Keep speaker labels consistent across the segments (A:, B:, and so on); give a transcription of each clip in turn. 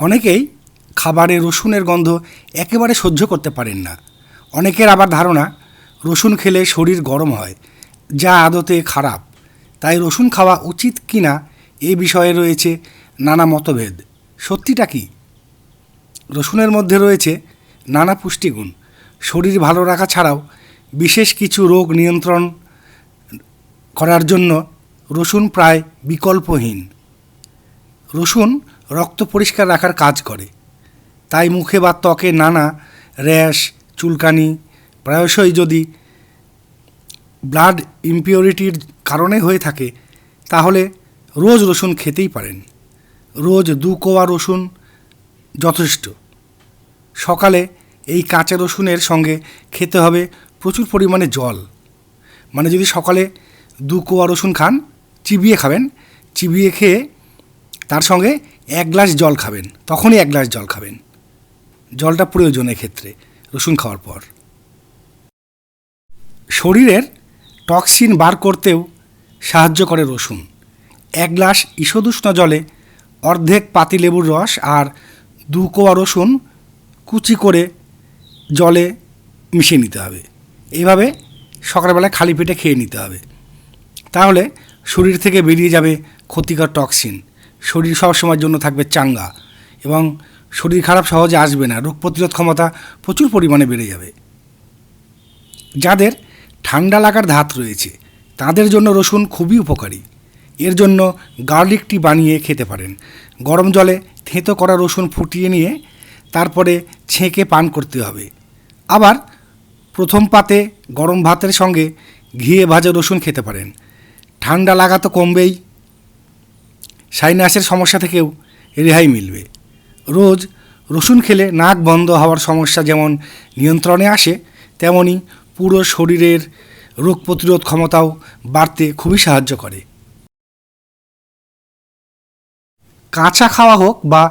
A: অনেকেই খাবারে রসুনের গন্ধ একেবারে সহ্য করতে পারেন না। অনেকের আবার ধারণা, রসুন খেলে শরীর গরম হয়, যা আদতে খারাপ। তাই রসুন খাওয়া উচিত কি না এ বিষয়ে রয়েছে নানা মতভেদ। সত্যিটা কি? রসুনের মধ্যে রয়েছে নানা পুষ্টিগুণ। শরীর ভালো রাখা ছাড়াও বিশেষ কিছু রোগ নিয়ন্ত্রণ করার জন্য রসুন প্রায় বিকল্পহীন। রসুন রক্ত পরিষ্কার রাখার কাজ করে। তাই মুখে বা ত্বকে নানা র্যাশ, চুলকানি, প্রায়শই যদি ব্লাড ইমপিউরিটির কারণে হয়ে থাকে, তাহলে রোজ রসুন খেতেই পারেন। রোজ দু কোয়া রসুন যথেষ্ট। সকালে এই কাঁচা রসুনের সঙ্গে খেতে হবে প্রচুর পরিমাণে জল। মানে যদি সকালে দু কোয়া রসুন খান, চিবিয়ে খাবেন, চিবিয়ে খেয়ে তার সঙ্গে এক গ্লাস জল খাবেন, তখনই এক গ্লাস জল খাবেন। জলটা প্রয়োজন ক্ষেত্রে, রসুন খাওয়ার পর। শরীরের টক্সিন বার করতেও সাহায্য করে রসুন। এক গ্লাস ঈষদুষ্ণ জলে অর্ধেক পাতিলেবুর রস আর দু কোয়া রসুন কুচি করে জলে মিশিয়ে নিতে হবে। এইভাবে সকালবেলায় খালি পেটে খেয়ে নিতে হবে। তাহলে শরীর থেকে বেরিয়ে যাবে ক্ষতিকর টক্সিন। শরীর সবসময়ের জন্য থাকবে চাঙ্গা এবং শরীর খারাপ সহজে আসবে না, রোগ প্রতিরোধ ক্ষমতা প্রচুর পরিমাণে বেড়ে যাবে। যাদের ঠান্ডা লাগার ধাত রয়েছে, তাদের জন্য রসুন খুবই উপকারী। এর জন্য গার্লিকটি বানিয়ে খেতে পারেন। গরম জলে থেঁতো করা রসুন ফুটিয়ে নিয়ে তারপরে ছেঁকে পান করতে হবে। আবার প্রথম পাতে গরম ভাতের সঙ্গে ঘিয়ে ভাজা রসুন খেতে পারেন। ঠান্ডা লাগা তো কমবেই। সাইনাসের সমস্যা থেকেও রেহাই মিলবে। রোজ রসুন খেলে নাক বন্ধ হওয়ার সমস্যা যেমন নিয়ন্ত্রণে আসে, তেমনি পুরো শরীরের রোগ প্রতিরোধ ক্ষমতাও বাড়তে খুবই সাহায্য করে। কাঁচা খাওয়া হোক বা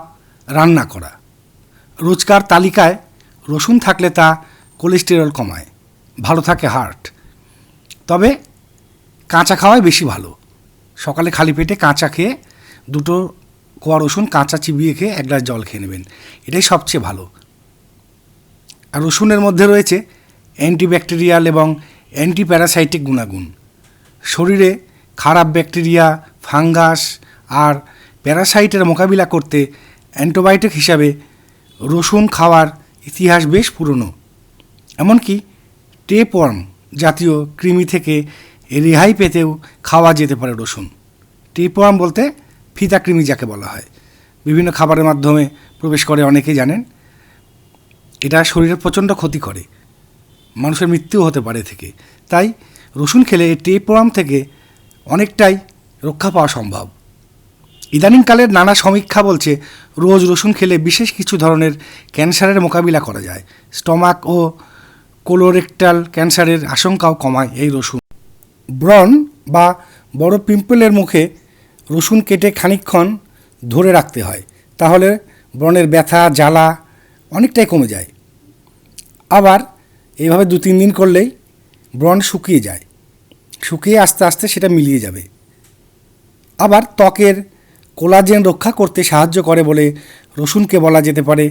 A: রান্না করা, রোজকার তালিকায় রসুন থাকলে তা কোলেস্টেরল কমায়, ভালো থাকে হার্ট। তবে কাঁচা খাওয়াই বেশি ভালো। সকালে খালি পেটে কাঁচা খেয়ে দুটো কোয়া রসুন, কাঁচা চিবিয়ে খেয়ে এক গ্লাস জল খেয়ে নেবেন। এটাই সবচেয়ে ভালো। আর রসুনের মধ্যে রয়েছে অ্যান্টিব্যাকটেরিয়াল এবং অ্যান্টিপ্যারাসাইটিক গুণাগুণ। শরীরে খারাপ ব্যাকটেরিয়া, ফাঙ্গাস আর প্যারাসাইটের মোকাবিলা করতে অ্যান্টিবায়োটিক হিসাবে রসুন খাওয়ার ইতিহাস বেশ পুরনো। এমনকি টেপওয়ার্ম জাতীয় কৃমি থেকে রেহাই পেতেও খাওয়া যেতে পারে রসুন। টেপওয়ার্ম বলতে ফিতা কৃমি যাকে বলা হয়। বিভিন্ন খাবারের মাধ্যমে প্রবেশ করে অনেকেই জানেন, এটা শরীরের প্রচণ্ড ক্ষতি করে। মানুষের মৃত্যুও হতে পারে থেকে। তাই রসুন খেলে টেপওয়ার্ম থেকে অনেকটাই রক্ষা পাওয়া সম্ভব। ইদানিংকালের নানা সমীক্ষা বলছে, রোজ রসুন খেলে বিশেষ কিছু ধরনের ক্যান্সারের মোকাবিলা করা যায়। স্টমাক ও কোলোরেক্টাল ক্যান্সারের আশঙ্কাও কমায় এই রসুন। ব্রণ বা বড় পিম্পলের মুখে রসুন কেটে খানিকক্ষণ ধরে রাখতে হয়। তাহলে ব্রণের ব্যথা, জ্বালা অনেকটাই কমে যায়। আবার এইভাবে দু তিন দিন করলেই ব্রণ শুকিয়ে যায়। শুকিয়ে আস্তে আস্তে সেটা মিলিয়ে যাবে। আবার ত্বকের কোলাজেন রক্ষা করতে সাহায্য করে বলে রসুনকে বলা যেতে পারে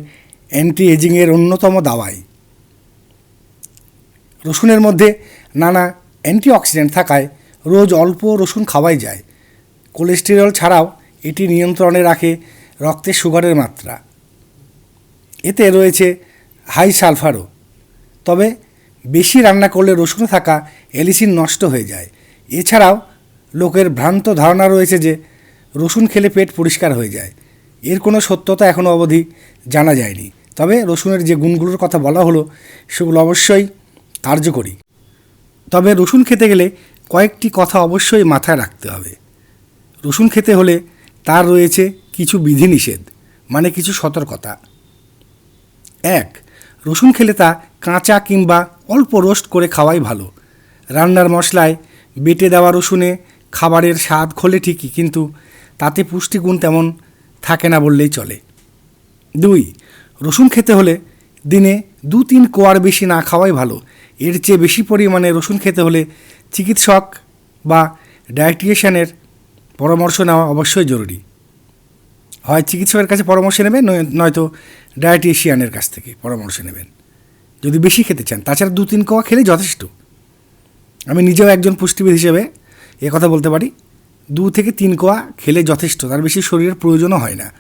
A: অ্যান্টি এজিংয়ের অন্যতম দাওয়াই। রসুনের মধ্যে নানা অ্যান্টিঅক্সিডেন্ট থাকায় রোজ অল্প রসুন খাওয়াই যায়। কোলেস্টেরল ছাড়াও এটি নিয়ন্ত্রণে রাখে রক্তে সুগারের মাত্রা। এতে রয়েছে হাই সালফারও। তবে বেশি রান্না করলে রসুনে থাকা এলিসিন নষ্ট হয়ে যায়। এছাড়াও লোকের ভ্রান্ত ধারণা রয়েছে যে রসুন খেলে পেট পরিষ্কার হয়ে যায়। এর কোনো সত্যতা এখনও অবধি জানা যায়নি। তবে রসুনের যে গুণগুলোর কথা বলা হলো, সেগুলো অবশ্যই কার্যকরী। তবে রসুন খেতে গেলে কয়েকটি কথা অবশ্যই মাথায় রাখতে হবে। রসুন খেতে হলে তার রয়েছে কিছু বিধিনিষেধ মানে কিছু সতর্কতা। এক, রসুন খেলে তা কাঁচা কিংবা অল্প রোস্ট করে খাওয়াই ভালো। রান্নার মশলায় বেটে দেওয়া রসুনে খাবারের স্বাদ খোলে ঠিকই, কিন্তু তাতে পুষ্টিগুণ তেমন থাকে না বললেই চলে। দুই, রসুন খেতে হলে দিনে দু তিন কোয়ার বেশি না খাওয়াই ভালো। এর চেয়ে বেশি পরিমাণে রসুন খেতে হলে চিকিৎসক বা ডায়েটিশিয়ানের পরামর্শ নেওয়া অবশ্যই জরুরি। হয় চিকিৎসকের কাছে পরামর্শ নেবেন, নয়- নয়তো ডায়েটিশিয়ানের কাছ থেকে পরামর্শ নেবেন। যদি বেশি খেতে চান, তাছাড়া দু, তিন কোয়া খেলে যথেষ্ট। আমি নিজেও একজন পুষ্টিবিদ হিসেবে কথা বলতে পারি, দু থেকে তিন কোয়া খেলে যথেষ্ট, তার বেশি শরীরের প্রয়োজনও হয় না।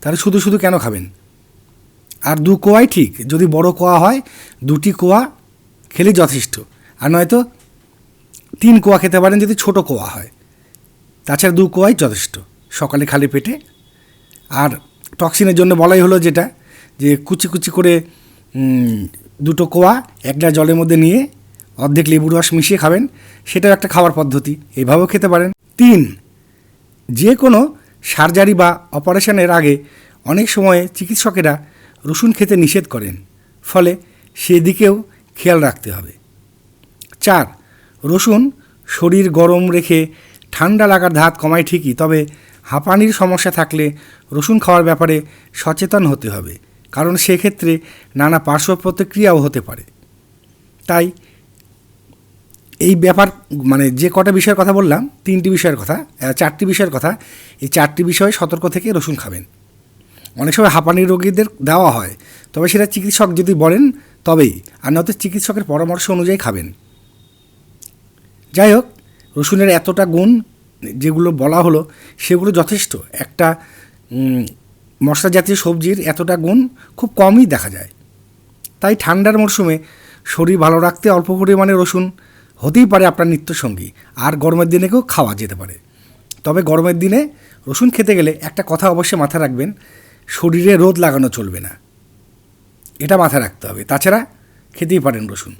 A: তাহলে শুধু শুধু কেন খাবেন? আর দু কোয়াই ঠিক, যদি বড় কোয়া হয়, দুটি কোয়া খেলে যথেষ্ট। আর নয়তো তিন কোয়া খেতে পারেন যদি ছোট কোয়া হয়। তাছাড়া দু কোয়াই যথেষ্ট। সকালে খালি পেটে। আর টক্সিনের জন্য বলাই হলো যেটা, যে কুচি কুচি করে দুটো কোয়া এক গ্লাস জলের মধ্যে নিয়ে অর্ধেক লেবুর রস মিশিয়ে খাবেন। সেটাও একটা খাওয়ার পদ্ধতি। এইভাবেও খেতে পারেন। তিন, যে কোনো সার্জারি বা অপারেশনের আগে অনেক সময়ে চিকিৎসকেরা রসুন খেতে নিষেধ করেন। ফলে সেদিকেও খেয়াল রাখতে হবে। চার, রসুন শরীর গরম রেখে ঠান্ডা লাগার ধাত কমায় ঠিকই, তবে হাঁপানির সমস্যা থাকলে রসুন খাওয়ার ব্যাপারে সচেতন হতে হবে, কারণ সেক্ষেত্রে নানা পার্শ্ব প্রতিক্রিয়াও হতে পারে। তাই এই ব্যাপার মানে যে কটা বিষয়ের কথা বললাম, তিনটি বিষয়ের কথা চারটি বিষয়ের কথা, এই চারটি বিষয়ে সতর্ক থেকে রসুন খাবেন। অনেক সময় হাঁপানি রোগীদের দেওয়া হয়, তবে সেটা চিকিৎসক যদি বলেন, তবেই, আর নয়তো চিকিৎসকের পরামর্শ অনুযায়ী খাবেন। যাই হোক রসুনের এতটা গুণ যেগুলো বলা হলো, সেগুলো যথেষ্ট। একটা মশলা জাতীয় সবজির এতটা গুণ খুব কমই দেখা যায়। তাই ঠান্ডার মরশুমে শরীর ভালো রাখতে অল্প পরিমাণে রসুন হতেই পারে আপনার নিত্যসঙ্গী, আর গরমের দিনেকেও খাওয়া যেতে পারে। তবে গরমের দিনে রসুন খেতে গেলে একটা কথা অবশ্যই মাথায় রাখবেন, শরীরে রোদ লাগানো চলবে না। এটা মাথায় রাখতে হবে। তাছাড়া খেতেই পারেন রসুন।